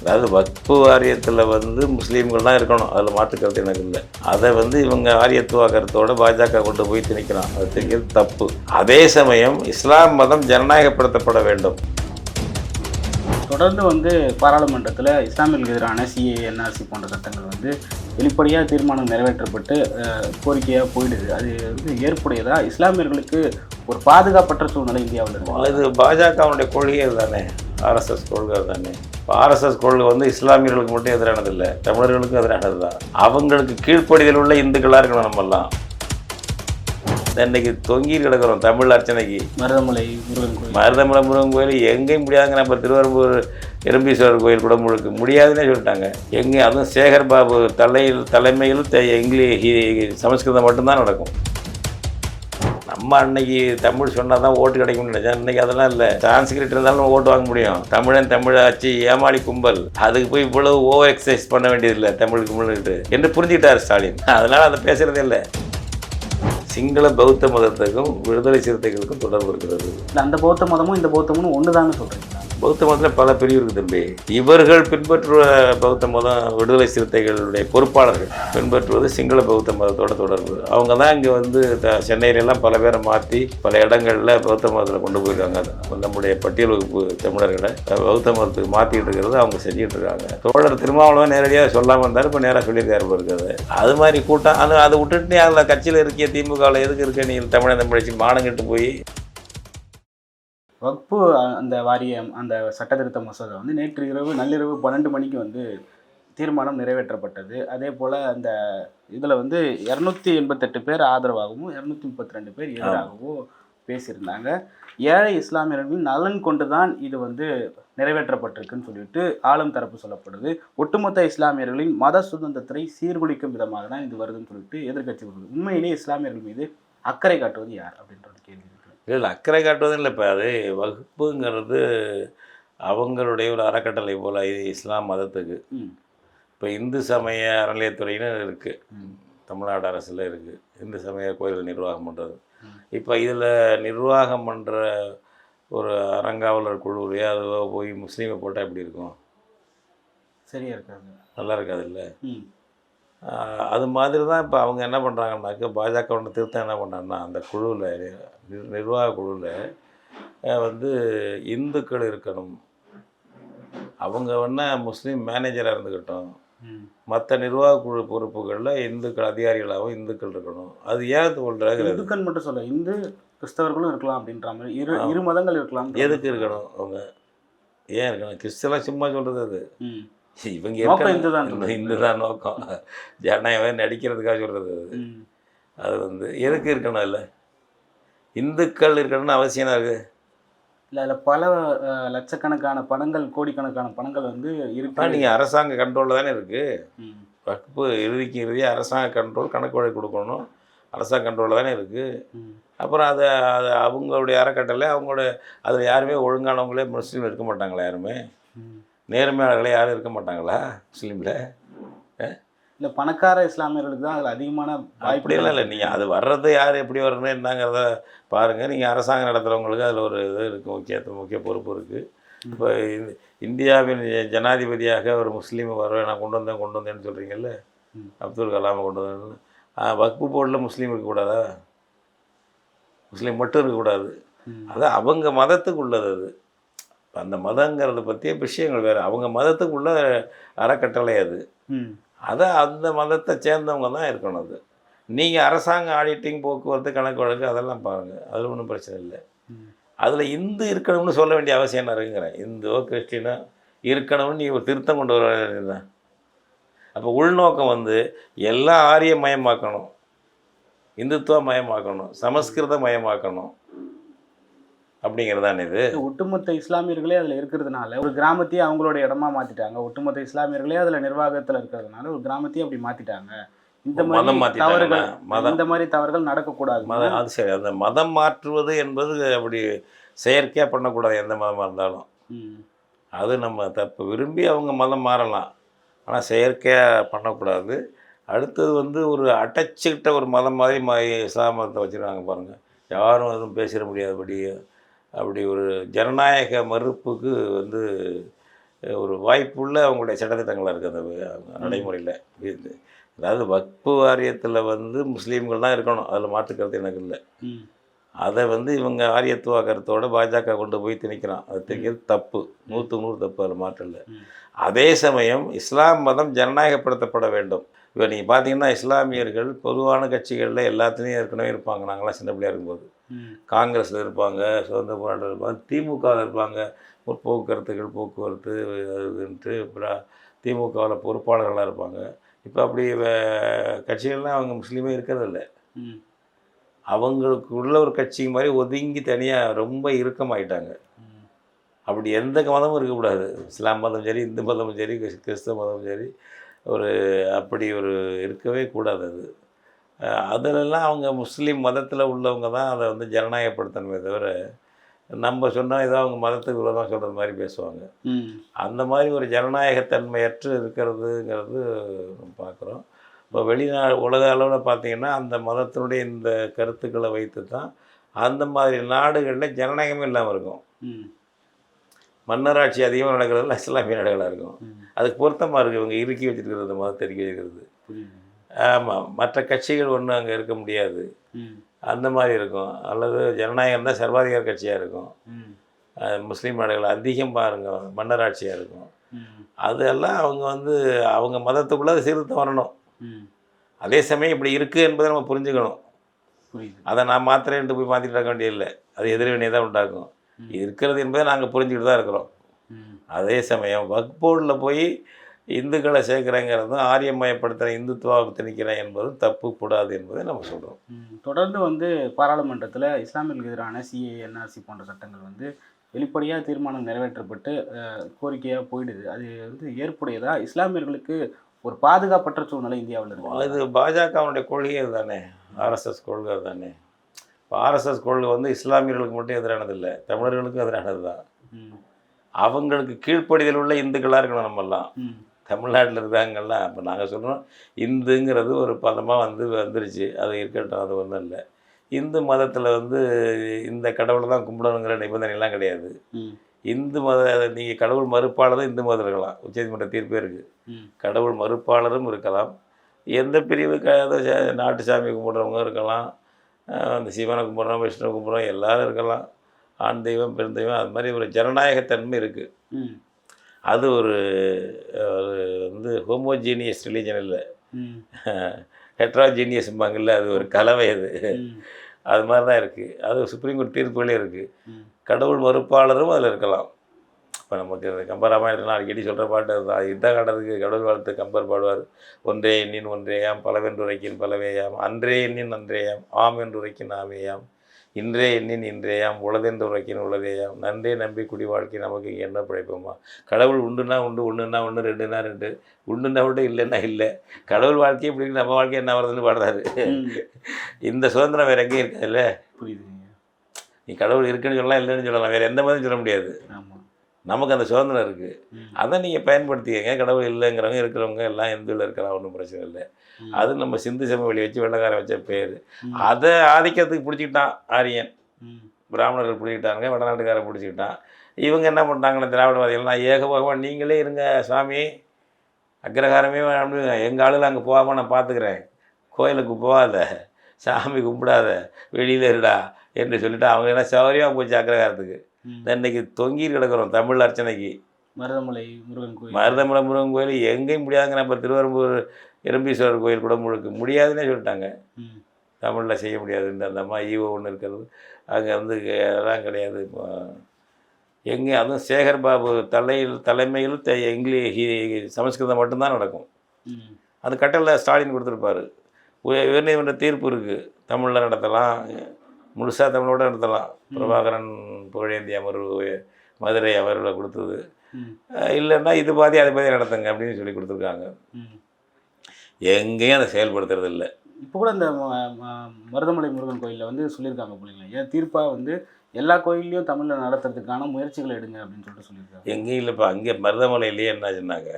அதாவது வக்பு வாரியத்தில் வந்து முஸ்லீம்கள் தான் இருக்கணும். அதில் மாற்றுக்கிறது எனக்கு இல்லை. அதை வந்து இவங்க ஆரியத்துவாக்கறதோட பாஜக கொண்டு போய் திணிக்கிறான். அது திணிக்கிறது தப்பு. அதே சமயம் இஸ்லாம் மதம் ஜனநாயகப்படுத்தப்பட வேண்டும். தொடர்ந்து வந்து பாராளுமன்றத்தில் இஸ்லாமியர்களுக்கு எதிரான சிஏ என்ஆர்சி போன்ற சட்டங்கள் வந்து வெளிப்படையாக தீர்மானம் நிறைவேற்றப்பட்டு கோரிக்கையாக போயிடுது. அது வந்து ஏற்புடையதா? இஸ்லாமியர்களுக்கு ஒரு பாதுகாப்பற்ற சூழ்நிலை இந்தியாவில் இது பாஜகவுடைய கொள்கையே தானே. ஆர்எஸ்எஸ் கொள்கை தானே. ஆர்எஸ்எஸ் கொள்கை வந்து இஸ்லாமியர்களுக்கு மட்டும் எதிரானது இல்லை. தமிழர்களுக்கும் எதிரானது தான். அவங்களுக்கு கீழ்ப்படிதல் உள்ள இந்துக்களாக இருக்கணும் நம்மெல்லாம். இன்னைக்கு தொங்கி கிடக்கிறோம் தமிழ் அர்ச்சனைக்கு. மருதமலை முருகன் கோயில். மருதமலை முருகன் கோயில் எங்கேயும் முடியாதுங்க. நம்ம திருவாரூர் எறும்பீஸ்வரர் கோயில் கூட முழுக்க முடியாதுன்னே சொல்லிட்டாங்க. எங்கே அதுவும் சேகர் பாபு தலையில் தலைமையில் இங்கிலீஷ் சமஸ்கிருதம் மட்டும்தான் நடக்கும். நம்ம அன்னைக்கு தமிழ் சொன்னால் தான் ஓட்டு கிடைக்கும் நினைச்சேன். இன்னைக்கு அதெல்லாம் இல்லை. சான்ஸ்கிரிட் இருந்தாலும் ஓட்டு வாங்க முடியும். தமிழன் தமிழ் ஆச்சு ஏமாளி கும்பல். அதுக்கு போய் இவ்வளவு ஓவர் எக்ஸசைஸ் பண்ண வேண்டியதில்லை தமிழ் கும்பல்கிட்டு என்று புரிஞ்சுக்கிட்டார் ஸ்டாலின். அதனால் அதை பேசுகிறதே இல்லை. சிங்கள பௌத்த மதத்துக்கும் விடுதலை சிறுத்தைகளுக்கும் தொடர்பு இருக்கிறது. அந்த பௌத்த மதமும் இந்த பௌத்தமும் ஒன்று தான் சொல்கிறீங்களா பௌத்த மதத்தில் பல பிரிவு இருக்குது தம்பி. இவர்கள் பின்பற்றுவ பௌத்த மதம் விடுதலை சிறுத்தைகளுடைய பொறுப்பாளர்கள் பின்பற்றுவது சிங்கள பௌத்த மதத்தோட தொடர்பு. அவங்க தான் இங்கே வந்து த- சென்னையிலெல்லாம் பல பேரை மாற்றி பல இடங்களில் பௌத்த மதத்தில் கொண்டு போயிருக்காங்க. நம்முடைய பட்டியல் வகுப்பு தமிழர்களை பௌத்த மதத்துக்கு மாற்றிட்டு இருக்கிறது அவங்க செஞ்சுட்டு இருக்காங்க. தோழர் திருமாவளவன் நேரடியாக சொல்லாமல் இருந்தார் இப்போ நேராக சொல்லியிருக்காரு இருக்கிறது அது மாதிரி கூட்டம் அது அதை விட்டுட்டு அதில் கட்சியில் இருக்கிய திமுகவில் எதுக்கு இருக்க நீ தமிழன் தமிழச்சி மானம் போய் வக்பு அந்த வாரியம் அந்த சட்டத்திருத்த மசோதா வந்து நேற்று இரவு நள்ளிரவு பன்னெண்டு மணிக்கு வந்து தீர்மானம் நிறைவேற்றப்பட்டது. அதே போல் அந்த இதில் வந்து இரநூத்தி எண்பத்தெட்டு பேர் ஆதரவாகவும் இரநூத்தி முப்பத்தி ரெண்டு பேர் எதிராகவும் பேசியிருந்தாங்க. ஏழை இஸ்லாமியர்களின் நலன் கொண்டு தான் இது வந்து நிறைவேற்றப்பட்டிருக்குன்னு சொல்லிட்டு ஆளும் தரப்பு சொல்லப்படுது. ஒட்டுமொத்த இஸ்லாமியர்களின் மத சுதந்திரத்தை சீர்குலைக்கும் விதமாக தான் இது வருதுன்னு சொல்லிட்டு எதிர்கட்சி வருது உண்மையிலேயே இஸ்லாமியர்கள் மீது அக்கறை காட்டுவது யார் அப்படின்ற ஒரு கேள்வி இல்லை அக்கறை காட்டுவதும் இல்லை. இப்போ அது வகுப்புங்கிறது அவங்களுடைய ஒரு அறக்கட்டளை போல் இது இஸ்லாம் மதத்துக்கு. இப்போ இந்து சமய அறநிலையத்துறைன்னு இருக்குது தமிழ்நாடு அரசில் இருக்குது இந்து சமய கோயில் நிர்வாகம் பண்ணுறது. இப்போ இதில் நிர்வாகம் பண்ணுற ஒரு அறங்காவலர் குழுவிலேயே அதுவோ போய் முஸ்லீமை போட்டால் எப்படி இருக்கும்? சரியா இருக்காது. நல்லா இருக்காது இல்லை? அது மாதிரி தான் இப்போ அவங்க என்ன பண்ணுறாங்கன்னாக்க பாஜக ஒன்று திருத்தம் என்ன பண்ணாங்கன்னா அந்த குழுவில் நிர்வாக குழுவில் வந்து இந்துக்கள் இருக்கணும். அவங்க வேணா முஸ்லீம் மேனேஜராக இருந்துக்கிட்டோம். மற்ற நிர்வாக குழு பொறுப்புகளில் இந்துக்கள் அதிகாரிகளாகவும் இந்துக்கள் இருக்கணும். அது ஏன் சொல்கிறாங்க இந்துக்கள் மட்டும் சொல்ல இந்து கிறிஸ்தவர்களும் இருக்கலாம் அப்படின்ற மாதிரி இரு இரு மதங்கள் இருக்கலாம். எதுக்கு இருக்கணும் அவங்க? ஏன் இருக்கணும்? கிறிஸ்தவம் சும்மா சொல்கிறது அது. இவங்க இருக்கணும். இந்துதான் இந்த இந்து தான் நோக்கம். ஜனநாயகம் நடிக்கிறதுக்காக சொல்கிறது அது. வந்து எதுக்கு இருக்கணும் இல்லை இந்துக்கள் இருக்கணும்னு அவசியம் இருக்குது இல்லை அதில் பல லட்சக்கணக்கான பணங்கள் கோடிக்கணக்கான பணங்கள் வந்து இருக்கு. நீங்கள் அரசாங்க கண்ட்ரோலில் தானே இருக்குது வகுப்பு இறுதிக்கு இறுதியாக அரசாங்க கண்ட்ரோல் கணக்கு வழக்கு கொடுக்கணும். அரசாங்க கண்ட்ரோலில் தானே இருக்குது அப்புறம் அதை அது அவங்களுடைய அறக்கட்டளை அவங்களோட அதில் யாருமே ஒழுங்கானவங்களே முஸ்லீம் இருக்க மாட்டாங்களா யாருமே? நேர்மையாளர்களே யாரும் இருக்க மாட்டாங்களா முஸ்லீமில்? இல்லை பணக்கார இஸ்லாமியர்களுக்கு தான் அதில் அதிகமான அப்படியெல்லாம் இல்லை. நீங்கள் அது வர்றது யார் எப்படி வரணும் என்னங்கிறத பாருங்கள் நீங்கள் அரசாங்கம் நடத்துகிறவங்களுக்கு அதில் ஒரு இது இருக்குது முக்கிய முக்கிய பொறுப்பு இருக்குது இப்போ இந்த- இந்தியாவின் ஜனாதிபதியாக ஒரு முஸ்லீம் வர நான் கொண்டு வந்தேன் கொண்டு வந்தேன்னு சொல்கிறீங்கல்ல. அப்துல் கலாமை கொண்டு வந்தேன்னு. ஆ, வக்பு போர்டில் முஸ்லீம் இருக்கக்கூடாதா முஸ்லீம் மட்டும் இருக்கக்கூடாது. அது அவங்க மதத்துக்கு உள்ளது அது. அந்த மதங்கிறத பற்றிய விஷயங்கள் வேறு. அவங்க மதத்துக்கு உள்ள அறக்கட்டளை அது. அதை அந்த மதத்தை சேர்ந்தவங்க தான் இருக்கணும் அது. நீங்கள் அரசாங்க ஆடிட்டிங் போக்குவரத்து கணக்கு வழக்கு அதெல்லாம் பாருங்கள். அதில் ஒன்றும் பிரச்சனை இல்லை. அதில் இந்து இருக்கணும்னு சொல்ல வேண்டிய அவசியம் என்ன இருக்குங்கிறேன் இந்துவோ கிறிஸ்டினோ இருக்கணும்னு நீ ஒரு திருத்தம் கொண்டு வர வேண்டியதுதான் அப்போ உள்நோக்கம் வந்து எல்லாம் ஆரிய மயமாக்கணும் இந்துத்துவ மயமாக்கணும். சமஸ்கிருத மயமாக்கணும். அப்படிங்கிறதானே இது? ஒட்டுமொத்த இஸ்லாமியர்களே அதில் இருக்கிறதுனால ஒரு கிராமத்தையே அவங்களோட இடமா மாத்திட்டாங்க. ஒட்டுமொத்த இஸ்லாமியர்களே அதில் நிர்வாகத்தில் இருக்கிறதுனால ஒரு கிராமத்தையே அப்படி மாத்திட்டாங்க. இந்த மாதிரி? தவறுகள் மதம். இந்த மாதிரி தவறுகள் நடக்கக்கூடாது. மதம் அது சரி. அந்த மதம் மாற்றுவது என்பது அப்படி செயற்கையாக பண்ணக்கூடாது எந்த மதமாக இருந்தாலும். அது நம்ம தப்பு. விரும்பி அவங்க மதம் மாறலாம். ஆனால் செயற்கையாக பண்ணக்கூடாது. அடுத்தது வந்து ஒரு அடைச்சிக்கிட்ட ஒரு மதம் மாதிரி இஸ்லாம் மதத்தை வச்சுருக்காங்க பாருங்கள் யாரும் எதுவும் பேசிட முடியாதபடி அப்படி ஒரு ஜனநாயக மறுப்புக்கு வந்து ஒரு வாய்ப்புள்ள அவங்களுடைய சட்டத்திட்டங்களாக இருக்குது அந்த நடைமுறையில். இது அதாவது வக்பு வாரியத்தில் வந்து முஸ்லீம்கள் தான் இருக்கணும். அதில் மாற்றுக்கிறது எனக்கு இல்லை. அதை வந்து இவங்க ஆரியத்துவ கருத்தோட பாஜக கொண்டு போய் திணிக்கிறான். அது திணிக்கிறது தப்பு. நூற்றுக்கு நூறு தப்பு அதில் மாற்றம் இல்லை ம். அதே சமயம் இஸ்லாம் மதம் ஜனநாயகப்படுத்தப்பட வேண்டும். இப்போ நீங்கள் பார்த்தீங்கன்னா இஸ்லாமியர்கள் பொதுவான கட்சிகளில் எல்லாத்துலேயும் ஏற்கனவே இருப்பாங்க. நாங்களாம் சின்ன பிள்ளையா இருக்கும்போது. காங்கிரஸில் இருப்பாங்க சுதந்திர போராட்டம் இருப்பாங்க திமுகவில் இருப்பாங்க. முற்போக்கு கருத்துக்கள் போக்குவரத்து இதுன்ட்டு அப்புறம் திமுகவில் பொறுப்பாளர்களாக இருப்பாங்க. இப்போ அப்படி கட்சிகள்லாம் அவங்க முஸ்லீமே இருக்கிறதில்ல. அவங்களுக்கு உள்ள ஒரு கட்சி மாதிரி ஒதுங்கி தனியாக ரொம்ப இறுக்கமாயிட்டாங்க. அப்படி எந்த மதமும் இருக்கக்கூடாது. இஸ்லாம் மதம் சரி இந்து மதமும் சரி கிறிஸ்- கிறிஸ்தவ மதமும் சரி ஒரு அப்படி ஒரு இருக்கவே கூடாது அது. அதிலெல்லாம் அவங்க முஸ்லீம் மதத்தில் உள்ளவங்க தான் அதை வந்து ஜனநாயகப்படுத்தணுமே தவிர நம்ம சொன்னால் ஏதோ அவங்க மதத்துக்கு விரோதம் சொல்கிறது மாதிரி பேசுவாங்க. அந்த மாதிரி ஒரு ஜனநாயகத்தன்மையற்று இருக்கிறதுங்கிறது பார்க்குறோம். இப்போ வெளிநா உலக அளவில் பார்த்தீங்கன்னா அந்த மதத்தினுடைய இந்த கருத்துக்களை வைத்து தான் அந்த மாதிரி நாடுகளில் ஜனநாயகமே இல்லாமல் இருக்கும். மன்னராட்சி அதிகமாக நடக்கிறதுல இஸ்லாமிய நாடுகளாக இருக்கும். அதுக்கு பொருத்தமாக இருக்குது இவங்க இறுக்கி வச்சிருக்கிறது மதத்தை இறுக்கி வச்சிருக்கிறது. ஆமாம் மற்ற கட்சிகள் ஒன்றும் அங்கே இருக்க முடியாது. அந்த மாதிரி இருக்கும். அல்லது ஜனநாயகம் தான் சர்வாதிகார கட்சியாக இருக்கும். முஸ்லீம் நாடுகள் அதிகம் பாருங்க மன்னராட்சியாக இருக்கும். அதெல்லாம் அவங்க வந்து அவங்க மதத்துக்குள்ளே சீர்திருத்தம் வரணும். அதே சமயம் இப்படி இருக்குது என்பதை நம்ம புரிஞ்சுக்கணும். அதை நான் மாத்திரேன்ட்டு போய் மாற்றிட்டு இருக்க வேண்டியதில்லை. அது எதிர்வினை தான் உண்டாக்கும். இருக்கிறது என்பதை நாங்கள் புரிஞ்சுக்கிட்டு தான் இருக்கிறோம். அதே சமயம் வக்போர்டில் போய் இந்துக்களை சேர்க்குறேங்கிறதும் ஆரியமயப்படுத்துகிற இந்துத்துவாவை திணிக்கிறேன் என்பதும் தப்பு கூடாது என்பதை நம்ம சொல்கிறோம். தொடர்ந்து வந்து பாராளுமன்றத்தில் இஸ்லாமியர்களுக்கு எதிரான சிஏ என்ஆர்சி போன்ற சட்டங்கள் வந்து வெளிப்படையாக தீர்மானம் நிறைவேற்றப்பட்டு கோரிக்கையாக போயிடுது. அது வந்து ஏற்புடையதா? இஸ்லாமியர்களுக்கு ஒரு பாதுகாப்பற்ற சூழ்நிலை இந்தியாவில் இருக்கு இது பாஜகவுடைய கொள்கை தானே ஆர்எஸ்எஸ் கொள்கை தானே இப்போ ஆர்எஸ்எஸ் கொள்கை வந்து இஸ்லாமியர்களுக்கு மட்டும் எதிரானது இல்லை தமிழர்களுக்கும் எதிரானது தான். அவங்களுக்கு கீழ்ப்படிதல் உள்ள இந்துக்களாக இருக்கணும் நம்மெல்லாம். தமிழ்நாட்டில் இருக்காங்கல்லாம் இப்போ நாங்கள் சொல்கிறோம் இந்துங்கிறது ஒரு பதமாக வந்து வந்துருச்சு அது இருக்கட்டும் அது ஒன்றும் இல்லை. இந்து மதத்தில் வந்து இந்த கடவுளை தான் கும்பிடணுங்கிற நிபந்தனைலாம் கிடையாது. இந்து மத நீங்கள் கடவுள் மறுப்பாளரும் இந்து மதம் இருக்கலாம் உச்சநீதிமன்ற தீர்ப்பே இருக்குது கடவுள் மறுப்பாளரும் இருக்கலாம். எந்த பிரிவு நாட்டு சாமி கும்பிட்றவங்க இருக்கலாம் அந்த சிவனை கும்பிட்றோம் விஷ்ணு கும்பிட்றோம் எல்லாரும் இருக்கலாம். ஆண் தெய்வம் பெண் தெய்வம் அது மாதிரி ஒரு ஜனநாயகத்தன்மை இருக்குது அது ஒரு வந்து ஹோமோஜீனியஸ் ரிலீஜன் இல்லை. ஹெட்ராஜீனியஸ்ம்பாங்கல்ல அது ஒரு கலவை அது. அது மாதிரி தான் இருக்குது அது சுப்ரீம் கோர்ட் தீர்ப்புகளே இருக்குது கடவுள் மறுப்பாளரும் அதில் இருக்கலாம். இப்போ நமக்கு இந்த கம்பர் ராமாயணத்தில் அடிக்கடி சொல்கிற பாட்டு அதுதான். யுத்த காலத்துக்கு கடவுள் வாழ்த்து கம்பர் பாடுவார். ஒன்றே எண்ணின் ஒன்றேயாம் பலவென்றுரைக்கின் பலவேயாம் அன்றே எண்ணின் அன்றேயாம் ஆம் என்று உரைக்கின் ஆமேயாம் இன்றே எண்ணின் இன்றேயாம் உளதென்று உரைக்கின் உளதேயாம். நன்றே நம்பி குடி வாழ்க்கை நமக்கு இங்க என்ன பிழைப்போமா? கடவுள் உண்டுனா உண்டு ஒன்றுனா ஒன்று ரெண்டுனா ரெண்டு. உண்டுனா உண்டு இல்லைன்னா இல்லை. கடவுள் வாழ்க்கையை இப்படி நம்ம வாழ்க்கை என்ன வருதுன்னு பாடுறாரு. இந்த சுதந்திரம் வேற எங்கேயும் இருக்காதுல்ல? புரியுதுங்க. நீ கடவுள் இருக்குன்னு சொல்லலாம் இல்லைன்னு சொல்லலாம். வேற எந்த மாதிரி சொல்ல முடியாது. ஆமாம் நமக்கு அந்த சுதந்திரம் இருக்குது அதை நீங்கள் பயன்படுத்திக்கங்க. கடவுள் இல்லைங்கிறவங்க இருக்கிறவங்க எல்லாம் இந்துவில் இருக்கலாம் ஒன்றும் பிரச்சனை இல்லை. அது நம்ம சிந்து சமவெளி வச்சு வெள்ளக்காரன் வச்ச பேர். அதை ஆதிக்கத்துக்கு பிடிச்சிக்கிட்டான் ஆரியன். பிராமணர்கள் பிடிச்சிக்கிட்டாங்க வடநாட்டுக்காரன் பிடிச்சிக்கிட்டான். இவங்க என்ன பண்ணிட்டாங்கன்னா திராவிடவாதிகள்லாம் ஏக பகவான் நீங்களே இருங்க சாமி. அக்ரஹாரமே வேணும் எங்கள் ஆளுல அங்கே போகாமல் நான் பார்த்துக்கிறேன் கோயிலுக்கு போகாத. சாமி கும்பிடாத. வெளியில் இருடா. என்று சொல்லிட்டு அவங்க என்ன சௌரியமாக போச்சு அக்ரஹாரத்துக்கு. ம். இன்னைக்கு தொங்கி கிடக்குறோம் தமிழ் அர்ச்சனைக்கு. மருதமலை முருகன் கோயில். மருதமலை முருகன் கோயில் எங்கேயும் முடியாதுங்கிற இப்போ திருவரம்பூர் எறும்பீஸ்வரர் கோயில் கூட முழுக்கு முடியாதுன்னே சொல்லிட்டாங்க. தமிழில் செய்ய முடியாதுன்ற அந்த அம்மா ஈவோ ஒன்று இருக்கிறது. அங்கே வந்து அதெல்லாம் கிடையாது. இப்போ எங்கே அதுவும் சேகர் பாபு தலையில் தலைமையில் த இங்கிலீ ஹி- சமஸ்கிருதம் மட்டும்தான் நடக்கும். அது கட்டளை ஸ்டாலின் கொடுத்துருப்பாரு. உய- உயர்நீதிமன்ற தீர்ப்பு இருக்குது தமிழில் நடத்தலாம். முழுசாக தமிழோட நடத்தலாம் பிரபாகரன் புகழேந்தி அமர்வு மதுரை அமர்வில் கொடுத்தது. இல்லைன்னா இது பாதி அது பாதி நடத்துங்க அப்படின்னு சொல்லி கொடுத்துருக்காங்க. எங்கேயும் அதை செயல்படுத்துறது இல்லை. இப்போ கூட இந்த மருதமலை முருகன் கோயிலில் வந்து சொல்லியிருக்காங்க பிள்ளைங்களா. ஏன் தீர்ப்பாக வந்து எல்லா கோயில்லையும் தமிழில் நடத்துறதுக்கான முயற்சிகள் எடுங்க அப்படின்னு சொல்லிட்டு சொல்லியிருக்காங்க. எங்கேயும் இல்லைப்பா. அங்கே மருதமலையிலேயே என்னாச்சுன்னாங்க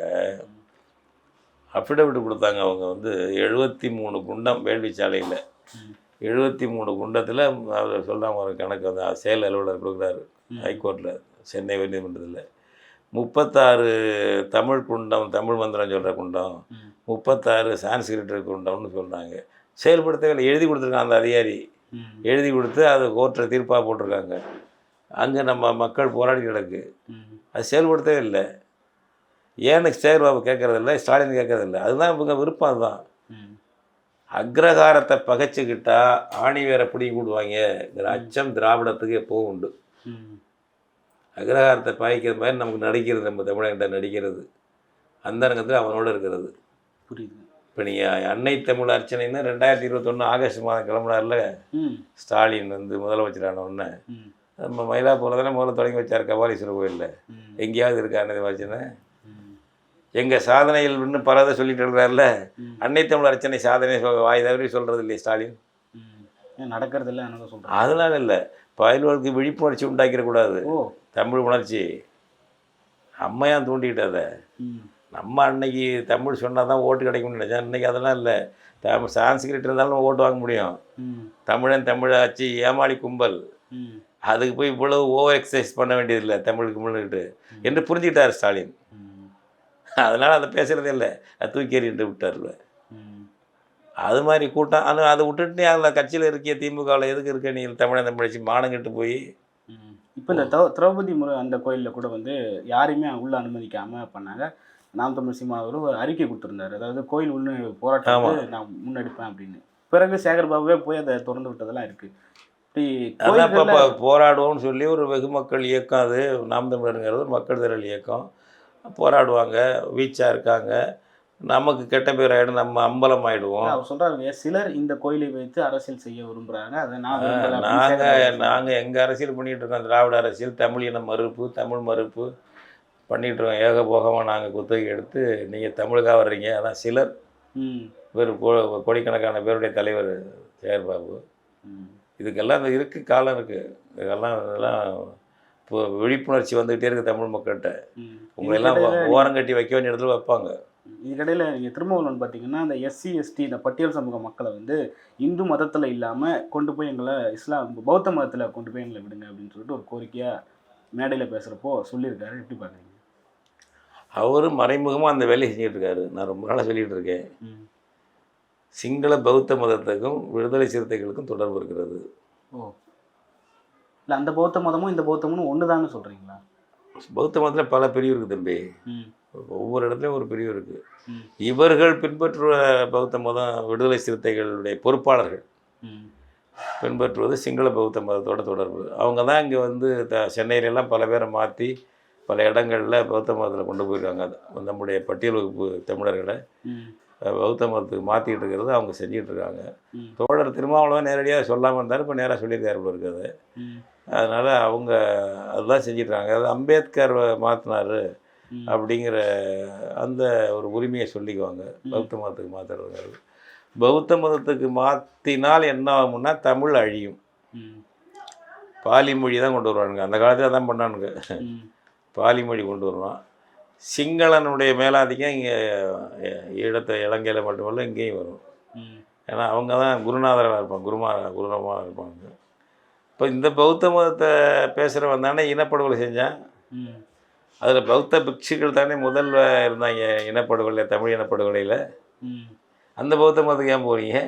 அஃபிடவிட் கொடுத்தாங்க அவங்க வந்து எழுபத்தி மூணு குண்டம் வேள்வி சாலையில் ம். எழுபத்தி மூணு குண்டத்தில் அவர் சொல்கிறாங்க ஒரு கணக்கு வந்து செயல் அலுவலர் கொடுக்குறாரு. ஹைகோர்ட்டில் சென்னை உயர்நீதிமன்றத்தில் முப்பத்தாறு தமிழ் குண்டம் தமிழ் மந்திரம் சொல்கிற குண்டம். முப்பத்தாறு சான்ஸ்கிரிட் குண்டம்னு சொல்கிறாங்க செயல்படுத்தவில்லை எழுதி கொடுத்துருக்கான் அந்த அதிகாரி. எழுதி கொடுத்து அது கோர்ட்டில் தீர்ப்பாக போட்டிருக்காங்க அங்கே நம்ம மக்கள் போராடி கிடக்கு. அது செயல்படுத்தவே இல்லை ஏன்னு சேகர் பாபு கேட்கறதில்ல ஸ்டாலின் கேட்கறதில்ல அதுதான் இவங்க விருப்பம் அதுதான் ம். அக்ரஹாரத்தை பகைச்சிக்கிட்டா ஆணி வேற பிடிங்கி விடுவாங்கங்கிற அச்சம் திராவிடத்துக்கு எப்பவும் உண்டு ம். அக்ரஹாரத்தை பாய்க்கிற மாதிரி நமக்கு நடிக்கிறது நம்ம தமிழகிட்ட நடிக்கிறது அந்த ரங்கத்தில் அவனோட இருக்கிறது புரியுது இப்போ நீங்கள் அன்னை தமிழ் அர்ச்சனைன்னு ரெண்டாயிரத்தி இருபத்தொன்று ஆகஸ்ட் மாதம் கிளம்புனார்ல. ஸ்டாலின் வந்து முதலமைச்சரான உடனே. நம்ம மயிலாப்பூரில் தானே முதல்ல தொடங்கி வச்சார் கபாலீஸ்வரர் கோயிலில். எங்கேயாவது இருக்கா அன்னை வச்சுன்னு. எங்கள் சாதனைகள் இன்னும் பலதை சொல்லிட்டு இருக்கிறார்ல. அன்னை தமிழ் அர்ச்சனை சாதனை வாய் தவறி சொல்கிறது இல்லையே ஸ்டாலின்? நடக்கிறதில்ல எனக்கு சொல்கிறேன் அதனால இல்லை. பயல்களுக்கு விழிப்புணர்ச்சி உண்டாக்கிடக்கூடாது தமிழ் உணர்ச்சி. அம்மையான் தூண்டிக்கிட்டு அதை. நம்ம அன்னைக்கு தமிழ் சொன்னால் தான் ஓட்டு கிடைக்கும்னு நினச்சேன். இன்னைக்கு அதெல்லாம் இல்லை. தமிழ் சான்ஸ்கிரிட் இருந்தாலும் நம்ம ஓட்டு வாங்க முடியும். தமிழன் தமிழாச்சு ஏமாளி கும்பல். அதுக்கு போய் இவ்வளவு ஓவர் எக்ஸசைஸ் பண்ண வேண்டியதில்லை தமிழுக்கு முன்னுக்கிட்டு. என்று புரிஞ்சுக்கிட்டார் ஸ்டாலின். அதனால் அதை பேசுகிறதே இல்லை. அது தூக்கி எறிந்து விட்டார்ல. அது மாதிரி கூட்டம் அது அதை விட்டுட்டு அதில் கட்சியில் இருக்கிய திமுகவில் எதுக்கு இருக்க நீ தமிழன் தமிழச்சி மானங்கிட்டு போய். இப்போ இந்த திரௌ- திரௌபதி முறை அந்த கோயிலில் கூட வந்து யாரையுமே உள்ள அனுமதிக்காம பண்ணாங்க. நாம் தமிழ் சீமான் அவர் ஒரு அறிக்கை கொடுத்துருந்தாரு. அதாவது கோயில் உள்ள போராட்டம் நான் முன்னெடுப்பேன் அப்படின்னு. பிறகு சேகர் பாபுவே போய் அதை திறந்து விட்டதெல்லாம் இருக்கு. இப்படி போராடுவோம்னு சொல்லி ஒரு வெகு மக்கள் இயக்கம் அது நாம் தமிழருங்கிறது மக்கள் திரள் இயக்கம். போராடுவாங்க வீச்சாக இருக்காங்க. நமக்கு கெட்ட பேர் ஆகிடும் நம்ம அம்பலம் ஆயிடுவோம். அவர் சொல்றாரு சிலர் இந்த கோயிலை வைத்து அரசியல் செய்ய விரும்புறாங்க. அதை நான் நாங்கள் நாங்கள் எங்கள் அரசியல் பண்ணிகிட்டு இருக்கோம் திராவிட அரசியல் தமிழ் இன மறுப்பு தமிழ் மறுப்பு பண்ணிகிட்டு இருக்கோம். ஏகபோகமாக நாங்கள் குத்தகை எடுத்து நீங்கள் தமிழுக்காக வர்றீங்க. அதான் சிலர். பேர் கொ- கோடிக்கணக்கான பேருடைய தலைவர் சேகர் பாபு. ம். இதுக்கெல்லாம் இருக்குது காலம் இருக்குது இதெல்லாம் இப்போ விழிப்புணர்ச்சி வந்துக்கிட்டே இருக்குது தமிழ் மக்கள்கிட்ட. உங்களை எல்லாம் ஓரம் கட்டி வைக்க வேண்டிய இடத்துல வைப்பாங்க. இதுக்கிடையில் நீங்கள் திருமாவளவன் பார்த்தீங்கன்னா இந்த எஸ்சி எஸ்டி இந்த பட்டியல் சமூக மக்களை வந்து இந்து மதத்தில் இல்லாமல் கொண்டு போய் எங்களை இஸ்லாம் பௌத்த மதத்தில் கொண்டு போய் எங்களை விடுங்க அப்படின்னு சொல்லிட்டு ஒரு கோரிக்கையாக மேடையில் பேசுகிறப்போ சொல்லியிருக்காரு. எப்படி பார்க்குறீங்க அவரும் மறைமுகமாக அந்த வேலையை செஞ்சுட்டு இருக்காரு. நான் ரொம்ப நாளாக சொல்லிகிட்டு இருக்கேன். சிங்கள பௌத்த மதத்துக்கும் விடுதலை சிறுத்தைகளுக்கும் தொடர்பு இருக்கிறது. ஓ. இல்லை அந்த பௌத்த மதமும் இந்த பௌத்தமும் ஒன்று தானே சொல்கிறீங்களா பௌத்த மதத்தில் பல பிரிவு இருக்குது தம்பி. ஒவ்வொரு இடத்துலையும் ஒரு பிரிவு இருக்குது இவர்கள் பின்பற்றுவ பௌத்த மதம் விடுதலை சிறுத்தைகளுடைய பொறுப்பாளர்கள். பின்பற்றுவது சிங்கள பௌத்த மதத்தோட தொடர்பு. அவங்க தான் இங்கே வந்து த சென்னையிலெல்லாம் பல பேரை மாற்றி பல இடங்களில் பௌத்த மதத்தில் கொண்டு போயிருக்காங்க. நம்முடைய பட்டியல் வகுப்பு தமிழர்களை. பௌத்த மதத்துக்கு மாற்றிட்டு இருக்கிறது அவங்க செஞ்சிட்டு இருக்காங்க. தோழர் திருமாவளவன் நேரடியாக சொல்லாமல் இருந்தார் இப்போ நேராக சொல்லியிருக்காரு இருக்குது. ம். அதனால் அவங்க அதுதான் செஞ்சிட்டு இருக்காங்க அது அம்பேத்கர் மாற்றினாரு. அப்படிங்கிற அந்த ஒரு உரிமையை சொல்லிக்குவாங்க. பௌத்த மதத்துக்கு மாற்றுறதுங்கிறது பௌத்த மதத்துக்கு மாற்றினால் என்ன ஆகும்னா தமிழ் அழியும். பாலி மொழி தான் கொண்டு வருவானுங்க. அந்த காலத்தில் அதான் பண்ணானுங்க. பாலி மொழி கொண்டு வருவான். சிங்களனுடைய மேலாதிக்கம் இங்கே இடத்த இலங்கையில் மட்டுமல்ல இங்கேயும் வரும். ஏன்னா அவங்க தான் குருநாதராக இருப்பாங்க குருமா குருநாமாக இருப்பாங்க. இப்போ இந்த பௌத்த மதத்தை பேசுகிறவன் தானே இனப்படுகொலை செஞ்சான். அதில் பௌத்த பிக்ஷுக்கள் தானே முதல்ல இருந்தாங்க இனப்படுகொலை தமிழ் இனப்படுகொலையில். அந்த பௌத்த மதத்துக்கு ஏன் போகிறீங்க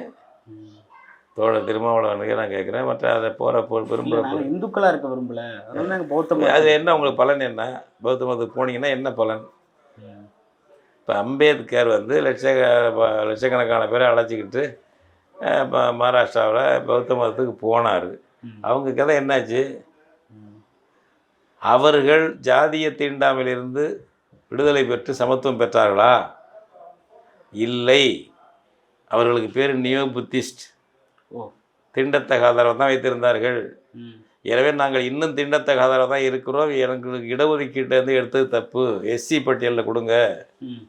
தோழர் திருமாவளவனுக்கு நான் கேட்குறேன். மற்ற அதை போகிற போ விரும்புகிற இந்துக்களாக இருக்க விரும்பல. அதனால நாங்கள் பௌத்த மதம் அது என்ன உங்களுக்கு பலன் என்ன? பௌத்த மதத்துக்கு போனீங்கன்னா என்ன பலன்? இப்போ அம்பேத்கர் வந்து லட்ச லட்சக்கணக்கான பேரை அழைச்சிக்கிட்டு ம- மகாராஷ்டிராவில் பௌத்த மதத்துக்கு போனார். அவங்க கதை என்னாச்சு? அவர்கள் ஜாதிய தீண்டாமையிலிருந்து விடுதலை பெற்று சமத்துவம் பெற்றார்களா? இல்லை. அவர்களுக்கு பேர் நியோ புத்திஸ்ட் திண்டத்தகாதரவை தான் வைத்திருந்தார்கள். எனவே நாங்கள் இன்னும் திண்டத்தகாதரவை தான் இருக்கிறோம். எங்களுக்கு இடஒதுக்கீட்டேருந்து எடுத்தது தப்பு. எஸ்சி பட்டியலில் கொடுங்க. ம்.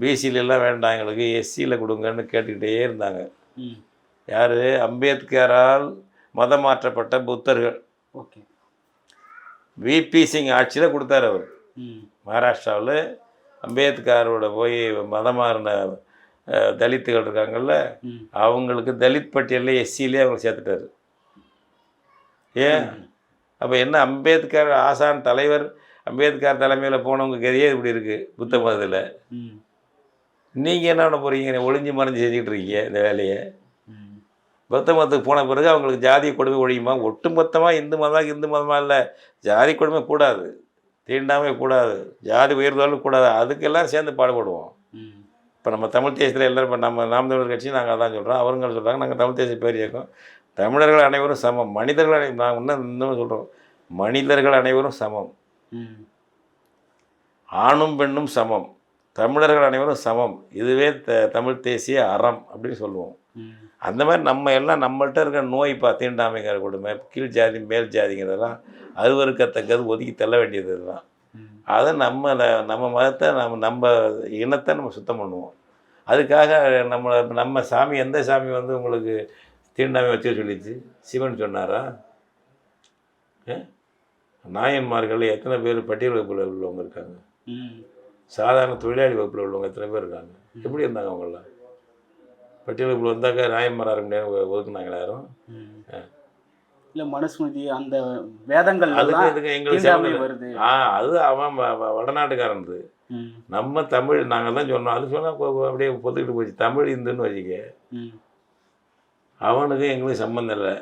பிசில எல்லாம் வேண்டாம். எங்களுக்கு எஸ்சியில் கொடுங்கன்னு கேட்டுக்கிட்டே இருந்தாங்க. யார்? அம்பேத்கரால் மதம் மாற்றப்பட்ட புத்தர்கள். ஓகே. விபி சிங் ஆட்சியில் கொடுத்தாரு அவர். மகாராஷ்டிராவில் அம்பேத்கரோட போய் மதம் மாறின தலித்துகள் இருக்காங்கல்ல அவங்களுக்கு தலித் பட்டியலில் எஸ்சிலே அவங்க சேர்த்துட்டாரு. ஏன்? அப்போ என்ன அம்பேத்கர் ஆசான் தலைவர் அம்பேத்கர் தலைமையில் போனவங்க கதையே இப்படி இருக்குது புத்த மதத்தில். நீங்கள் என்ன பண்ண போகிறீங்க ஒளிஞ்சு மறைஞ்சு செஞ்சுக்கிட்டு இருக்கீங்க இந்த வேலையை. பௌத்த மதத்துக்கு போன பிறகு அவங்களுக்கு ஜாதி கொடுமை ஒழியுமா? ஒட்டுமொத்தமாக இந்து மதம் இந்து மதமாக இல்லை. ஜாதி கொடுமை கூடாது. தீண்டாமே கூடாது. ஜாதி உயர்ந்தாலும் கூடாது. அதுக்கெல்லாம் சேர்ந்து பாடுபடுவோம். இப்போ நம்ம தமிழ் தேசத்தில் எல்லாரும் இப்போ நம்ம நாம் தமிழர் கட்சி நாங்கள் அதான் சொல்கிறோம். அவங்க சொல்கிறாங்க? நாங்கள் தமிழ் தேச பேர் இயக்கம். தமிழர்கள் அனைவரும் சமம். மனிதர்கள் அனை நான் இன்னும் இன்னும் சொல்கிறோம். மனிதர்கள் அனைவரும் சமம். ஆணும் பெண்ணும் சமம். தமிழர்கள் அனைவரும் சமம். இதுவே த தமிழ் தேசிய அறம் அப்படின்னு சொல்லுவோம். அந்த மாதிரி நம்ம எல்லாம் நம்மள்ட்ட இருக்க நோய் பா தீண்டாமைங்கிற கொடுமை கீழ் ஜாதி மேல் ஜாதிங்கிறதெல்லாம் அருவருக்கத்தக்கது ஒதுக்கி தள்ள வேண்டியது தான் அதை நம்ம நம்ம மதத்தை நம்ம நம்ம இனத்தை நம்ம சுத்தம் பண்ணுவோம். அதுக்காக நம்ம நம்ம சாமி எந்த சாமி வந்து உங்களுக்கு தீண்டாமை வச்சு சொல்லிச்சு? சிவன் சொன்னாரா? நாயன்மார்கள் எத்தனை பேர் பட்டியல் வகுப்பில் உள்ளவங்க இருக்காங்க? ம். சாதாரண தொழிலாளி வகுப்பில் உள்ளவங்க எத்தனை பேர் இருக்காங்க? எப்படி இருந்தாங்க அவங்களாம் பட்டியல் வகுப்பில் வந்தாக்கா நாயன்மாராக இருக்க முடியாது ஒதுக்குனாங்களா யாரும்? இல்ல மனுஸ்மிருதி அந்த வேதங்கள்ல அதுக்கு எங்களுக்கு. வருது. ஆ அது அவன் வ- வ- வடநாட்டுக்காரன்து. ம் நம்ம தமிழ் நாங்கள் தான் சொன்னோம். அது சொன்னால் அப்படியே பொத்துக்கிட்டு போச்சு. தமிழ் இந்துன்னு வச்சுக்க. அவனுக்கும் எங்களுக்கு சம்மந்தம் இல்லை.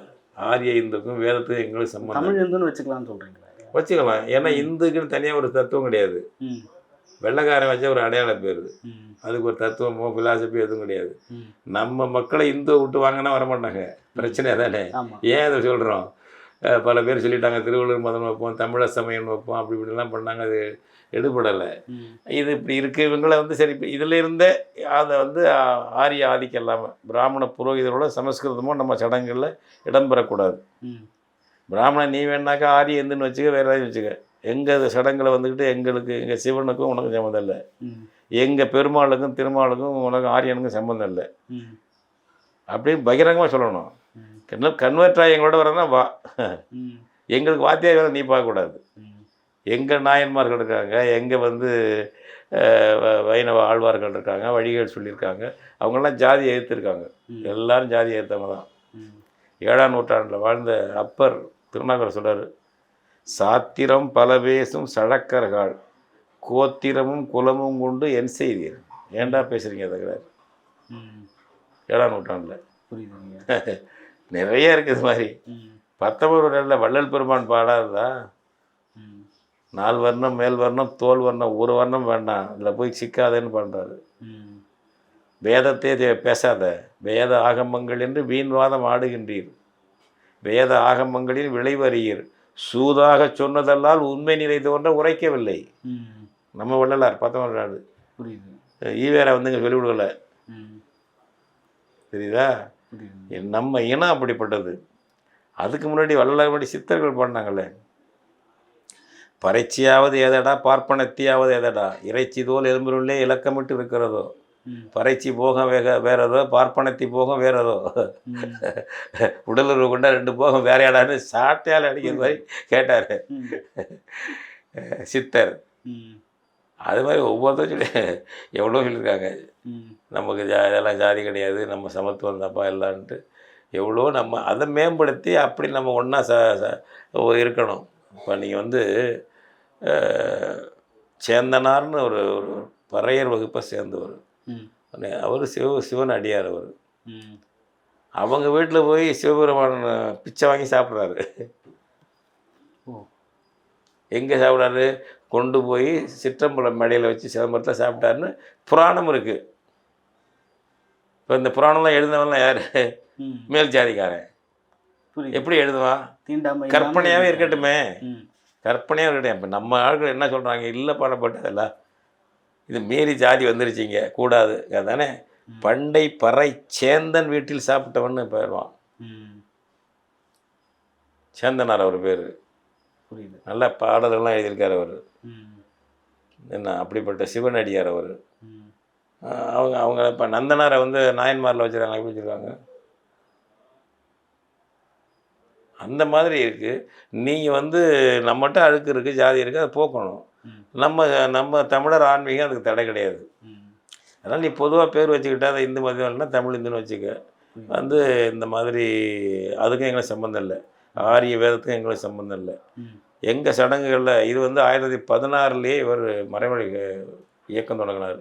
ஆரிய இந்துக்கும் வேதத்துக்கும் எங்களுக்கு சம்மந்தம் தமிழ் இந்துன்னு வச்சுக்கலாம்னு சொல்றீங்களா? வச்சுக்கலாம். ஏன்னா இந்துக்குன்னு தனியாக ஒரு தத்துவம் கிடையாது. வெள்ளைக்காரன் வச்ச ஒரு அடையாள பேர். அதுக்கு ஒரு தத்துவமோ ஃபிலாசபி எதுவும் கிடையாது. நம்ம மக்களை இந்துவை விட்டு வாங்கினா வரமாட்டாங்க. பிரச்சனை தானே? ஏன் அதை சொல்கிறோம் பல பேர் சொல்லிட்டாங்க திருவள்ளுவர் மதம் வைப்போம் தமிழர் சமயம் வைப்போம் அப்படி இப்படிலாம் பண்ணாங்க. அது எடுபடலை. இது இப்படி இருக்கு. இவங்களை வந்து சரி இப்போ இதில் இருந்தே அதை வந்து ஆரிய ஆதிக்கம் இல்லாமல் பிராமண புரோகிதரோட சமஸ்கிருதமும் நம்ம சடங்குகளில் இடம்பெறக்கூடாது. பிராமணன் நீ வேணாக்கா ஆரிய எந்துன்னு வச்சுக்க வேறு ஏதாவது வச்சுக்க. எங்கள் சடங்குல வந்துக்கிட்டு எங்களுக்கு எங்கள் சிவனுக்கும் உனக்கும் சம்மந்தம் இல்லை. எங்கள் பெருமாளுக்கும் திருமாலுக்கும் உனக்கும் ஆரியனுக்கும் சம்மந்தம் இல்லை. அப்படின்னு பகிரங்கமாக சொல்லணும். கன்வெர்ட் ஆகி எங்களோட வரனா வா. எங்களுக்கு வாத்தியார் வேலை நீ பார்க்கக்கூடாது. எங்கள் நாயன்மார்கள் இருக்காங்க எங்கே வந்து வைணவ ஆழ்வார்கள் இருக்காங்க வழிகள் சொல்லியிருக்காங்க. அவங்கெல்லாம் ஜாதி எதிர்த்திருக்காங்க. எல்லாரும் ஜாதி எதிர்த்தவங்க தான். ஏழாம் நூற்றாண்டில் வாழ்ந்த அப்பர் திருநாகர் சொல்றாரு சாத்திரம் பல பேசும் சழக்கர்கள் கோத்திரமும் குலமும் கொண்டு என் செய்தீர். ஏன்டா பேசுறீங்க தகராறு ம். ஏழாம் நூற்றாண்டில். புரியுதுங்க. நிறைய இருக்குது இது மாதிரி. பத்தொன்பது ரெண்டில் வள்ளல் பெருமான் பாடாததா? ம் நாலு வர்ணம் மேல் வர்ணம் தோல் வர்ணம் ஒரு வர்ணம் வேண்டாம். இதில் போய் சிக்காதேன்னு பண்ணுறாரு வேதத்தை தே- பேசாத. வேத ஆகமங்கள் என்று வீண்வாதம் ஆடுகின்றீர். வேத ஆகமங்களில் விளைவறியீர். சூதாக சொன்னதல்லால் உண்மை நிலை தோன்ற உரைக்கவில்லை. நம்ம வள்ளலார் புரியுது. ஈவேரா வந்து இங்கே சொல்லி விடுவல ம். தெரியுதா? நம்ம இனம் அப்படிப்பட்டது. அதுக்கு முன்னாடி வள்ளலார் முன்னாடி சித்தர்கள் பண்ணாங்களே. பறைச்சியாவது ஏதடா பார்ப்பனத்தியாவது ஏதடா? இறைச்சி தோல் எலும்பினுள்ளே இலக்கமிட்டு இருக்கிறதோ? பறைச்சி போகம் வேக வேறதோ? பார்ப்பனத்தி போகம் வேறதோ? உடலுறவு கொண்டா ரெண்டு போகம் வேறையாடான்னு சாட்டையால் அடிக்கிற மாதிரி கேட்டார். சித்தர். அது மாதிரி ஒவ்வொருத்தரும் சொல்லி எவ்வளோ சொல்லியிருக்காங்க. நமக்கு ஜா இதெல்லாம் ஜாதி கிடையாது நம்ம சமத்துவம் தான்ப்பா எல்லான்ட்டு. எவ்வளோ நம்ம அதை மேம்படுத்தி அப்படி நம்ம ஒன்றா ச இருக்கணும். இப்போ நீங்கள் வந்து சேந்தனார்னு ஒரு ஒரு பறையர் வகுப்பை சேர்ந்தவர். அவர் சிவ சிவன் அடியார் அவர். ம். அவங்க வீட்டில் போய் சிவபெருமான் பிச்சை வாங்கி சாப்பிட்றாரு. எங்கே சாப்பிட்றாரு? கொண்டு போய் சிற்றம்பலம் மேடையில் வச்சு சிதம்பரத்தில் சாப்பிட்டாருன்னு புராணம் இருக்குது இப்போ இந்த புராணம்லாம் எழுதினவன்லாம் யார்? மேல் ஜாதிக்காரன் எப்படி எழுதுவான் தீண்டாமை கற்பனையாகவே. இருக்கட்டுமே. கற்பனையாக இருக்கட்டும். இப்போ நம்ம ஆட்கள் என்ன சொல்கிறாங்க இல்லை பாடப்பட்டதில்ல. இது மீறி ஜாதி வந்துருச்சிங்க. கூடாது. அதானே? ம். பண்டை பறை சேந்தன் வீட்டில் சாப்பிட்டவன்னு போயிடுவான் சேந்தனார் அவர் பேர். புரியுது. நல்ல பாடல்கள்லாம் எழுதியிருக்கார் அவர். என்ன அப்படிப்பட்ட சிவனடியார் அவர். அவங்க அவங்க இப்போ நந்தனாரை வந்து நாயன்மாரில் வச்சுருக்காங்க எப்படி வச்சுருக்காங்க. அந்த மாதிரி இருக்குது நீங்கள் வந்து நம்மகிட்ட அழுக்கு இருக்குது ஜாதி இருக்குது அதை போக்கணும். நம்ம நம்ம தமிழர் ஆன்மீகம் அதுக்கு தடை கிடையாது. அதனால் நீ பொதுவாக பேர் வச்சுக்கிட்டா அதை இந்து மதம் இல்லைன்னா தமிழ் இந்துன்னு வச்சுக்க. வந்து இந்த மாதிரி அதுக்கும் எங்களுக்கு சம்மந்தம் இல்லை. ஆரிய வேதத்துக்கும் எங்களுக்கு சம்மந்தம் இல்லை. எங்கள் சடங்குகளில் இது வந்து ஆயிரத்தி பதினாறுலேயே இவர் மறைமொழி இயக்கம் தொடங்கினார்.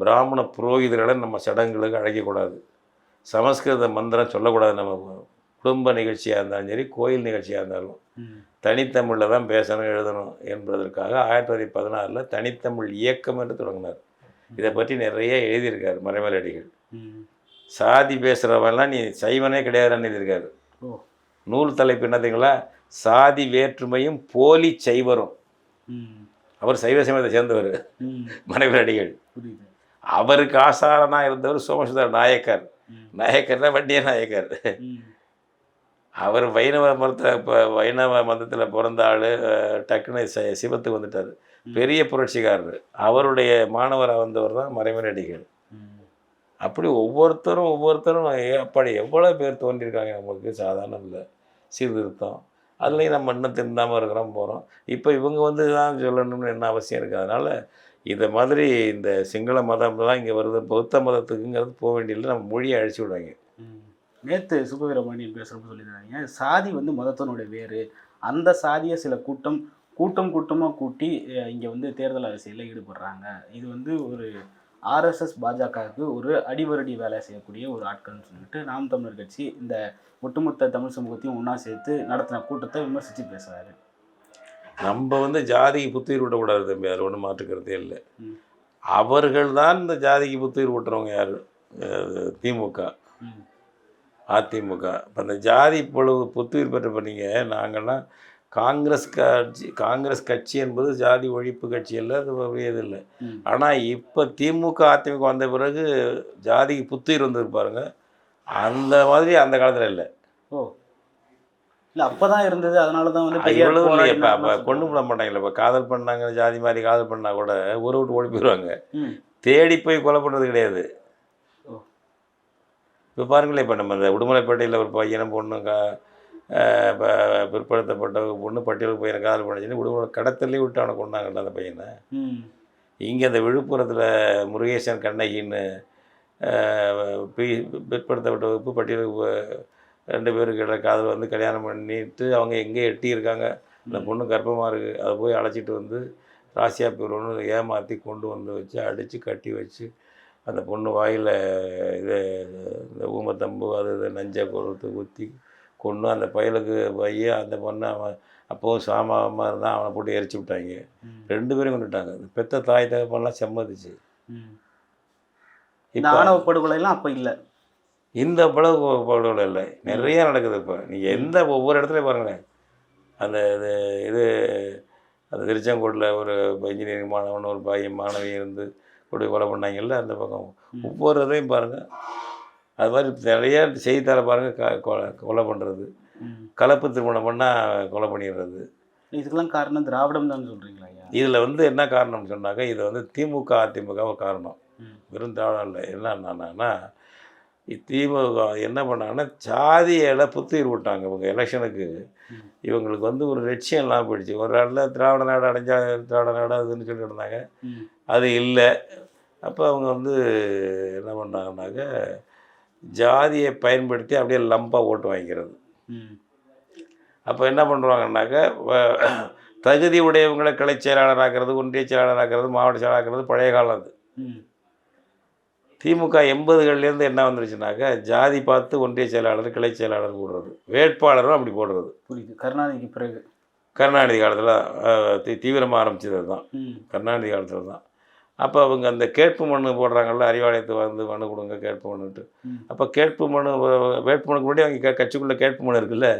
பிராமண புரோகிதர்களை நம்ம சடங்குகளுக்கு அழைக்கக்கூடாது. சமஸ்கிருத மந்திரம் சொல்லக்கூடாது நம்ம குடும்ப நிகழ்ச்சியாக இருந்தாலும் சரி கோயில் நிகழ்ச்சியாக இருந்தாலும். தனித்தமிழில் தான் பேசணும் எழுதணும் என்பதற்காக ஆயிரத்தி தொள்ளாயிரத்தி பதினாறில் தனித்தமிழ் இயக்கம் என்று தொடங்கினார் இதை பற்றி நிறைய எழுதியிருக்காரு மறைமலடிகள். சாதி பேசுகிறவன்லாம் நீ சைவனே கிடையாதுன்னு எழுதியிருக்காரு நூல் தலைப்பு என்ன தெரியுங்களா சாதி வேற்றுமையும் போலி சைவரும். அவர் சைவ சமயத்தை சேர்ந்தவர் ம். மறைமலடிகள் புரியுது அவருக்கு ஆசாரனாக இருந்தவர் சோமசுந்தர நாயக்கர். நாயக்கர்னா வண்டிய நாயக்கர். அவர் வைணவ மதத்தில் இப்போ வைணவ மதத்தில் பிறந்த ஆள் டக்குன்னு சிவத்துக்கு வந்துட்டார். பெரிய புரட்சிக்காரர். அவருடைய மாணவராக வந்தவர் தான் மறைமலடிகள். அப்படி ஒவ்வொருத்தரும் ஒவ்வொருத்தரும் அப்படி எவ்வளோ பேர் தோன்றியிருக்காங்க நமக்கு சாதாரணம் இல்லை. சீர்திருத்தம். அதுலேயும் நம்ம இன்னும் திருந்தாமல் இருக்கிறோம் போகிறோம் இப்போ இவங்க வந்து தான் சொல்லணும்னு என்ன அவசியம் இருக்குது. அதனால் இதை மாதிரி இந்த சிங்கள மதம் தான் இங்கே வருது பௌத்த மதத்துக்குங்கிறது போக வேண்டியதில்லை. நம்ம மொழியை அழிச்சு விடுவாங்க. ம். நேத்து சுபவீரமணியன் பேசுறப்ப சொல்லியிருந்தாங்க சாதி வந்து மதத்தினுடைய வேறு அந்த சாதியை சில கூட்டம் கூட்டம் கூட்டமாக கூட்டி இங்க வந்து தேர்தல் அரசியலில் ஈடுபடுறாங்க இது வந்து ஒரு ஆர்எஸ்எஸ் பாஜகவுக்கு ஒரு அடிவரடி வேலை செய்யக்கூடிய ஒரு ஆட்கள்னு சொல்லிட்டு நாம் தமிழர் கட்சி இந்த ஒட்டுமொத்த தமிழ் சமூகத்தையும் ஒன்றா சேர்த்து நடத்தின கூட்டத்தை விமர்சித்து பேசுறாரு நம்ம வந்து ஜாதிக்கு புத்துயிர் விடக்கூடாது தம்பி அதில் ஒன்றும் மாற்றுக்கிறதே இல்லை. அவர்கள் தான் இந்த ஜாதிக்கு புத்துயிர் விட்டுறவங்க யார் திமுக. அதிமுக. இப்போ அந்த ஜாதி பொழுது புத்துயிர் பெற்ற பண்ணீங்க நாங்கள்லாம் காங்கிரஸ் கட்சி காங்கிரஸ் கட்சி என்பது ஜாதி ஒழிப்பு கட்சி இல்லை அது ஒரு இல்லை. ஆனால் இப்போ திமுக அதிமுக வந்த பிறகு ஜாதிக்கு புத்துயிர் வந்தது பாருங்க. அந்த மாதிரி அந்த காலத்தில் இல்லை. ஓ. இல்ல அப்பதான் இருந்தது அதனால தான் வந்து இவ்வளவு இப்போ அப்போ கொண்டு விட மாட்டாங்களே இப்போ காதல் பண்ணாங்க ஜாதி மாதிரி காதல் பண்ணா கூட ஊரை விட்டு ஓடி போயிடுவாங்க. தேடி போய் கொலை பண்ணுறது கிடையாது. இப்போ பாருங்களேன் இப்போ நம்ம இந்த உடுமலைப்பேட்டையில் ஒரு பையனை பொண்ணு க அஹ் ப- பிற்படுத்தப்பட்ட பொண்ணு பட்டியலுக்கு பையனை காதல் பண்ணிச்சுன்னு உடுமலை கடத்தலே விட்டு அவனை கொண்டாங்கல்ல அந்த பையனை. இங்கே இந்த விழுப்புரத்தில் முருகேசன் கண்ணகின்னு பி- பிற்படுத்தப்பட்ட வகுப்பு பட்டியலுக்கு ரெண்டு பேருக்கு காதல் வந்து கல்யாணம் பண்ணிட்டு அவங்க எங்கே எட்டி இருக்காங்க அந்த பொண்ணு கர்ப்பமாக இருக்குது அதை போய் அழைச்சிட்டு வந்து ராசியா ஒன்று ஏமாற்றி கொண்டு வந்து வச்சு அடித்து கட்டி வச்சு அந்த பொண்ணு வாயில் இது இந்த ஊமத்தம்பு அது இது நஞ்சை கொடுத்து ஊற்றி கொண்டு அந்த பயலுக்கு பையன் அந்த பொண்ணை அவன் அப்போவும் சாமாமல் இருந்தான் அவனை போட்டு எரிச்சு விட்டாங்க. ரெண்டு பேரும் கொண்டுட்டாங்க. பெத்த தாய் தகப்பன்லாம் சம்மதிச்சு. இந்த ஆணவ படுகொலை எல்லாம் அப்ப இல்ல. இந்த பழகு படுகொலை இல்லை. நிறைய நடக்குது இப்போ. நீங்கள் எந்த ஒவ்வொரு இடத்துலையும் பாருங்களேன். அந்த இது இது அந்த திருச்செங்கோட்டில் ஒரு இன்ஜினியரிங் மாணவன் ஒரு பையன் மாணவி இருந்து கொண்டு கொலை பண்ணாங்கல்ல அந்த பக்கம். ஒவ்வொரு இதையும் பாருங்கள் அது மாதிரி நிறைய செய்தித்தாளை பாருங்கள் க கொலை பண்ணுறது. கலப்பு திருமணம் பண்ணால் கொலை பண்ணிடுறது இதுக்கெல்லாம் காரணம் திராவிடம் தான் சொல்றீங்களா ஐயா இதில் வந்து என்ன காரணம்னு சொன்னாக்க இது வந்து திமுக அதிமுக ஒரு காரணம். வெறும் திராவிடம் இல்லை என்னன்னா திமுக என்ன பண்ணாங்கன்னா ஜாதியில புத்துயிர் விட்டாங்க இவங்க எலெக்ஷனுக்கு. இவங்களுக்கு வந்து ஒரு லட்சியம் இல்லாமல் போயிடுச்சு ஒரு இடத்துல திராவிட நாடு அடைஞ்சா திராவிட நாடு அதுன்னு சொல்லிட்டு இருந்தாங்க. அது இல்லை அப்போ அவங்க வந்து என்ன பண்ணாங்கன்னாக்க ஜாதியை பயன்படுத்தி அப்படியே லம்பாக ஓட்டு வாங்கிக்கிறது. ம். அப்போ என்ன பண்ணுவாங்கன்னாக்க வ- தகுதி உடையவங்களை கிளை செயலாளராக்கிறது ஒன்றிய செயலாளராக்கிறது மாவட்ட செயலாளராக்கிறது பழைய காலம் அது. திமுக எண்பதுகள்லேருந்து என்ன வந்துருச்சுனாக்க ஜாதி பார்த்து ஒன்றிய செயலாளர் கிளை செயலாளர் போடுறது. வேட்பாளரும் அப்படி போடுறது. புரியுது. கருணாநிதிக்கு பிறகு. கருணாநிதி காலத்தில் தீவிரமாக ஆரம்பிச்சது தான். கருணாநிதி காலத்தில் தான். அப்போ அவங்க அந்த கேட்பு மனு போடுறாங்கல்ல அறிவாலயத்தை வந்து மனு கொடுங்க கேட்பு மனுன்ட்டு. ம். அப்போ கேட்பு மனு வேட்பு மனுக்கு முன்னாடி அவங்க கட்சிக்குள்ளே கேட்பு மனு இருக்குல்ல.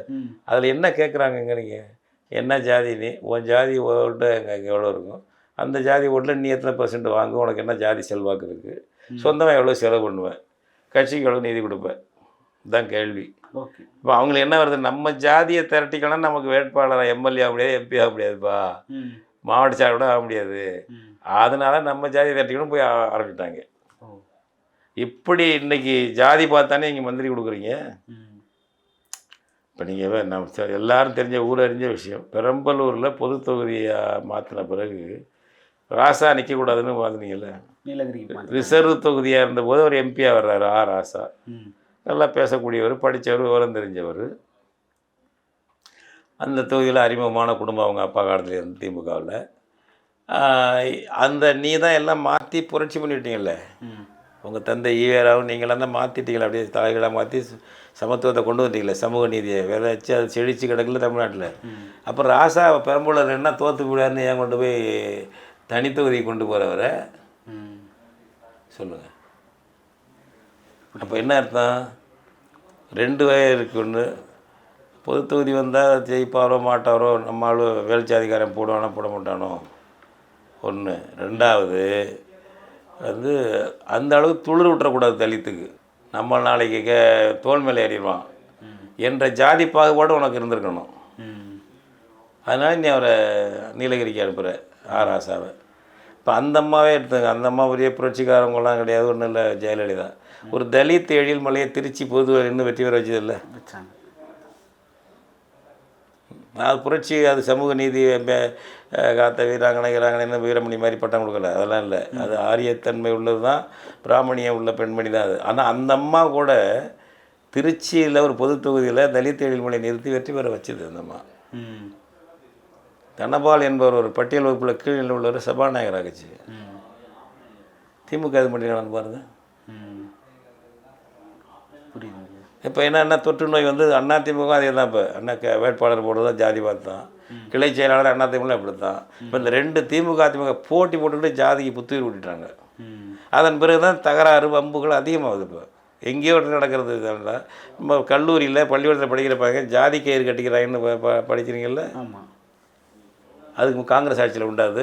அதில் என்ன கேட்குறாங்கங்க நீங்கள் என்ன ஜாதி நீ? உன் ஜாதி ஓட்டு எங்கே எவ்வளோ இருக்கும்? அந்த ஜாதி ஓட்டில் நீ எத்தனை பர்சன்ட் வாங்க? உனக்கு என்ன ஜாதி செல்வாக்கு இருக்குது. சொந்தமாக எவ்வளோ செலவு பண்ணுவேன் கட்சிக்கு எவ்வளோ நிதி கொடுப்பேன் இதுதான் கேள்வி. ஓகே. இப்போ அவங்களுக்கு என்ன வருது? நம்ம ஜாதியை திரட்டிக்கலாம் நமக்கு வேட்பாளர் எம்எல்ஏ ஆக முடியாது எம்பி ஆக முடியாதுப்பா. மாவட்ட செயலர் கூட ஆக முடியாது. அதனால நம்ம ஜாதியை திரட்டிக்கணும் போய் ஆ- ஆரம்பிச்சிட்டாங்க ஓ இப்படி இன்னைக்கு ஜாதி பார்த்தானே இங்கே மந்திரி கொடுக்குறீங்க. இப்போ நீங்கள் நம்ம எல்லாரும் தெரிஞ்ச ஊர் அறிஞ்ச விஷயம் பெரம்பலூரில் பொது தொகுதியாக மாற்றின பிறகு ராசா நிற்கக்கூடாதுன்னு மாத்தி. ரிசர்வ் தொகுதியாக இருந்தபோது ஒரு எம்பியாக வர்றாரு ஆ ராசா. நல்லா பேசக்கூடியவர் படித்தவர் விவரம் தெரிஞ்சவர் அந்த தொகுதியில் அறிமுகமான குடும்பம் அவங்க அப்பா காலத்துல இருந்து திமுகவில் அந்த நீ தான் எல்லாம் மாற்றி புரட்சி பண்ணிவிட்டீங்கல்ல உங்கள் தந்தை ஈவேராவும் நீங்களாம் தான் மாற்றிட்டீங்களா அப்படியே தலைகளாக மாற்றி சமத்துவத்தை கொண்டு வந்தீங்களே சமூக நீதியை விதைச்சு அது செழிச்சு கிடக்கல தமிழ்நாட்டில். அப்புறம் ராசா பெரம்பலூர் என்ன தோற்று விடாருன்னு ஏன் கொண்டு போய் தனித்தொகுதி கொண்டு போகிறவரை சொல்லுங்கள் அப்போ என்ன அர்த்தம்? ரெண்டு வகை இருக்கு ஒன்று பொது தொகுதி வந்தால் ஜெயிப்பாரோ மாட்டாரோ நம்ம ஆளு வேல்சாதிகாரன் போடுவானோ போட மாட்டானோ? ஒன்று ரெண்டாவது வந்து அந்த அளவுக்கு துளிர் விட்டுறக்கூடாது தலித்துக்கு. நம்ம நாளைக்கு கே தோல் மேலே ஏறிடுவான். என்ற ஜாதி பாகுபாடு உனக்கு இருந்திருக்கணும். அதனால் நீ அவரை நீலகிரிக்கு அனுப்புகிற ஆர் ஆசாவை இப்போ அந்த அம்மாவே எடுத்துங்க. அந்த அம்மா பெரிய புரட்சிக்காரவங்களாம் கிடையாது. ஒன்றும் இல்லை ஜெயலலிதா. ஒரு தலித் எழில் மலையை திருச்சி பொதுவாக இன்னும் வெற்றி பெற வச்சது அது புரட்சி அது சமூக நீதி காத்த வீராங்கனை வீராங்கனைன்னு வீரமணி மாதிரி பட்டம் கொடுக்கல. அதெல்லாம் இல்லை. அது ஆரியத்தன்மை உள்ளது தான் பிராமணியம் உள்ள பெண்மணி தான் அது. ஆனால் அந்த அம்மா கூட திருச்சியில் ஒரு பொது தொகுதியில் தலித் எழில்மலை நிறுத்தி வெற்றி பெற வச்சது அந்த அம்மா. தனபால் என்பவர் ஒரு பட்டியல் வகுப்பில் கீழில் உள்ளவர் சபாநாயகர் ஆகிச்சு திமுக இது பண்ணிக்கிறான்னு பாருங்க. ம் புரியுதுங்க இப்போ என்னென்ன தொற்று நோய் வந்து அண்ணா திமுக அதே தான் இப்போ. அண்ணா வேட்பாளர் போடுறதா ஜாதி பார்த்து தான். கிளை செயலாளர் அண்ணா திமுக இப்படி தான் இப்போ இந்த ரெண்டு திமுக திமுக போட்டி போட்டுக்கிட்டு ஜாதிக்கு புத்துயிர் விட்டுட்டாங்க அதன் பிறகு தான் தகராறு வம்புகள் அதிகமாகுது இப்போ. எங்கேயோ நடக்கிறது இதெல்லாம் நம்ம கல்லூரியில் பள்ளிக்கூடத்தில் படிக்கிற பையன் ஜாதி கயிறு கட்டிக்கிறாங்கன்னு படிக்கிறீங்கல்ல? ஆமாம் அதுக்கு காங்கிரஸ் ஆட்சியில் உண்டாது.